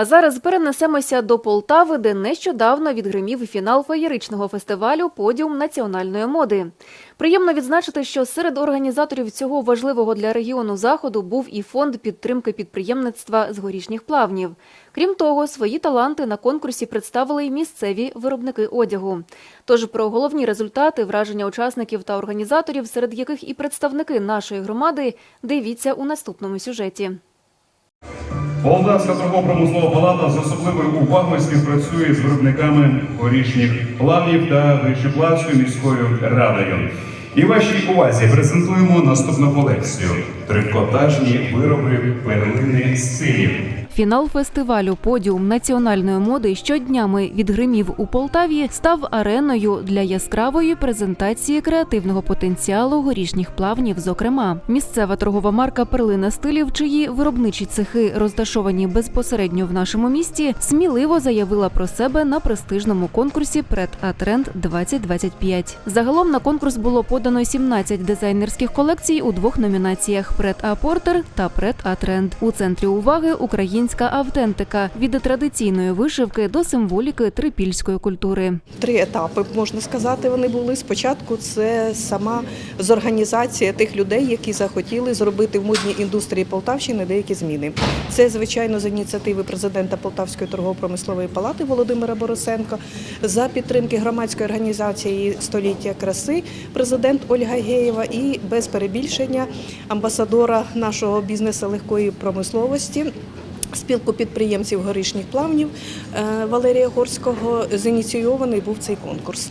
А зараз перенесемося до Полтави, де нещодавно відгримів фінал феєричного фестивалю Подіум національної моди. Приємно відзначити, що серед організаторів цього важливого для регіону заходу був і фонд підтримки підприємництва з горішніх плавнів. Крім того, свої таланти на конкурсі представили й місцеві виробники одягу. Тож про головні результати, враження учасників та організаторів, серед яких і представники нашої громади, дивіться у наступному сюжеті. Полтавська торгово-промислова палата з особливою увагою співпрацює з виробниками горішніх плавнів та Вищеплавською міською радою. І вашій увазі презентуємо наступну колекцію: трикотажні вироби перлини стилів. Фінал фестивалю Подіум національної моди щоднями відгримів у Полтаві став ареною для яскравої презентації креативного потенціалу горішніх плавнів. Зокрема, місцева торгова марка Перлина стилів, чиї виробничі цехи розташовані безпосередньо в нашому місті, сміливо заявила про себе на престижному конкурсі Пред Атренд 2025 Загалом на конкурс було подано 17 дизайнерських колекцій у двох номінаціях: Пред А Портер та Пред Атренд. У центрі уваги українська автентика від традиційної вишивки до символіки трипільської культури. Три етапи можна сказати. Вони були спочатку. Це сама з організація тих людей, які захотіли зробити в модній індустрії Полтавщини деякі зміни. Це звичайно з ініціативи президента Полтавської торгово-промислової палати Володимира Борисенко за підтримки громадської організації Століття краси, президент Ольга Геєва і без перебільшення амбасадора нашого бізнесу легкої промисловості. Спілку підприємців горішніх плавнів е, Валерія Горського зініційований був цей конкурс.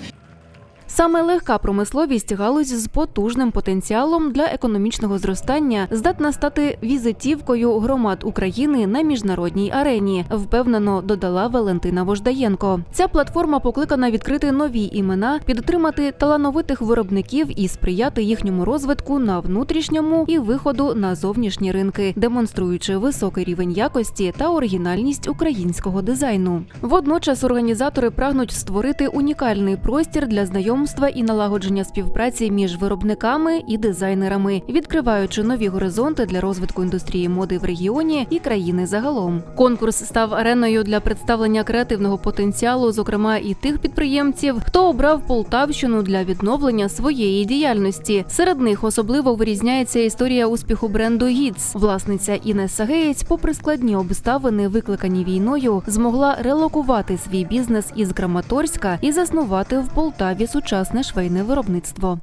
Саме легка промисловість галузь з потужним потенціалом для економічного зростання здатна стати візитівкою громад України на міжнародній арені. Впевнено додала Валентина Вождаєнко. Ця платформа покликана відкрити нові імена, підтримати талановитих виробників і сприяти їхньому розвитку на внутрішньому і виходу на зовнішні ринки, демонструючи високий рівень якості та оригінальність українського дизайну. Водночас організатори прагнуть створити унікальний простір для знайомства і налагодження співпраці між виробниками і дизайнерами, відкриваючи нові горизонти для розвитку індустрії моди в регіоні і країни загалом. Конкурс став ареною для представлення креативного потенціалу, зокрема і тих підприємців, хто обрав Полтавщину для відновлення своєї діяльності. Серед них особливо вирізняється історія успіху бренду Гіц. Власниця Інеса Геєць, попри складні обставини, викликані війною, змогла релокувати свій бізнес із Краматорська і заснувати в Полтаві сучасне швейне виробництво.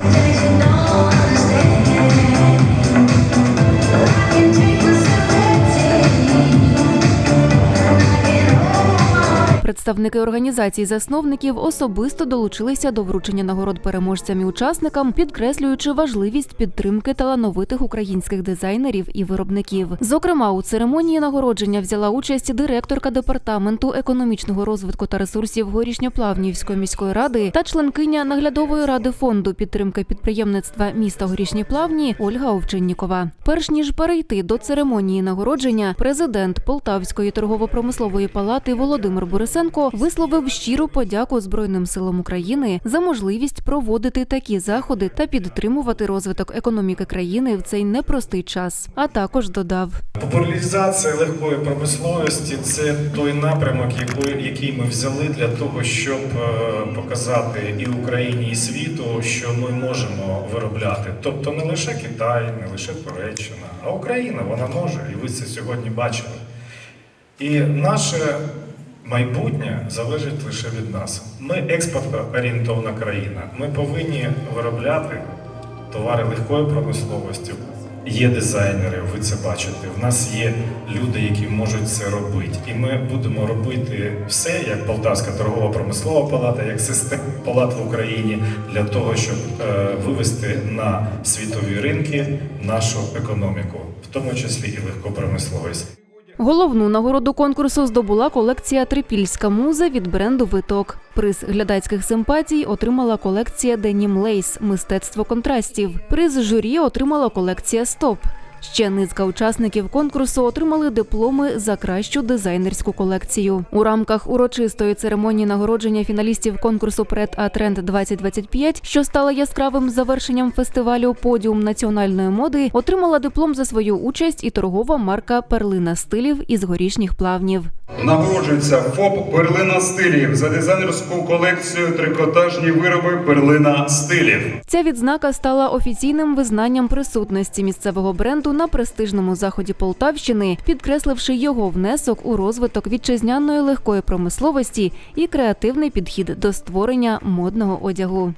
Представники організацій засновників особисто долучилися до вручення нагород переможцям і учасникам, підкреслюючи важливість підтримки талановитих українських дизайнерів і виробників. Зокрема, у церемонії нагородження взяла участь директорка департаменту економічного розвитку та ресурсів Горішньоплавнівської міської ради та членкиня наглядової ради фонду підтримки підприємництва міста Горішні Плавні Ольга Овчиннікова. Перш ніж перейти до церемонії нагородження, президент Полтавської торгово-промислової палати Володимир Борисенко висловив щиру подяку Збройним силам України за можливість проводити такі заходи та підтримувати розвиток економіки країни в цей непростий час. А також додав. Популяризація легкої промисловості це той напрямок, який- який ми взяли для того, щоб е, показати і Україні, і світу, що ми можемо виробляти. Тобто не лише Китай, не лише Туреччина, а Україна вона може, і ви це сьогодні бачили. І наше майбутнє залежить лише від нас. Ми експортно-орієнтовна країна. Ми повинні виробляти товари легкої промисловості. Є дизайнери, ви це бачите. В нас є люди, які можуть це робити. І ми будемо робити все, як Полтавська торгова промислова палата, як система палат в Україні, для того, щоб е, вивести на світові ринки нашу економіку, в тому числі і легку промисловість. Головну нагороду конкурсу здобула колекція Трипільська муза від бренду Виток. Приз глядацьких симпатій отримала колекція Денім Лейс Мистецтво контрастів. Приз журі отримала колекція Стоп. Ще низка учасників конкурсу отримали дипломи за кращу дизайнерську колекцію. У рамках урочистої церемонії нагородження фіналістів конкурсу Пред А Тренд 2025, що стала яскравим завершенням фестивалю Подіум національної моди, отримала диплом за свою участь і торгова марка Перлина стилів із горішніх плавнів. нагороджується ФОП Перлина стилів за дизайнерську колекцію трикотажні вироби Перлина стилів. Ця відзнака стала офіційним визнанням присутності місцевого бренду на престижному заході Полтавщини, підкресливши його внесок у розвиток вітчизняної легкої промисловості і креативний підхід до створення модного одягу.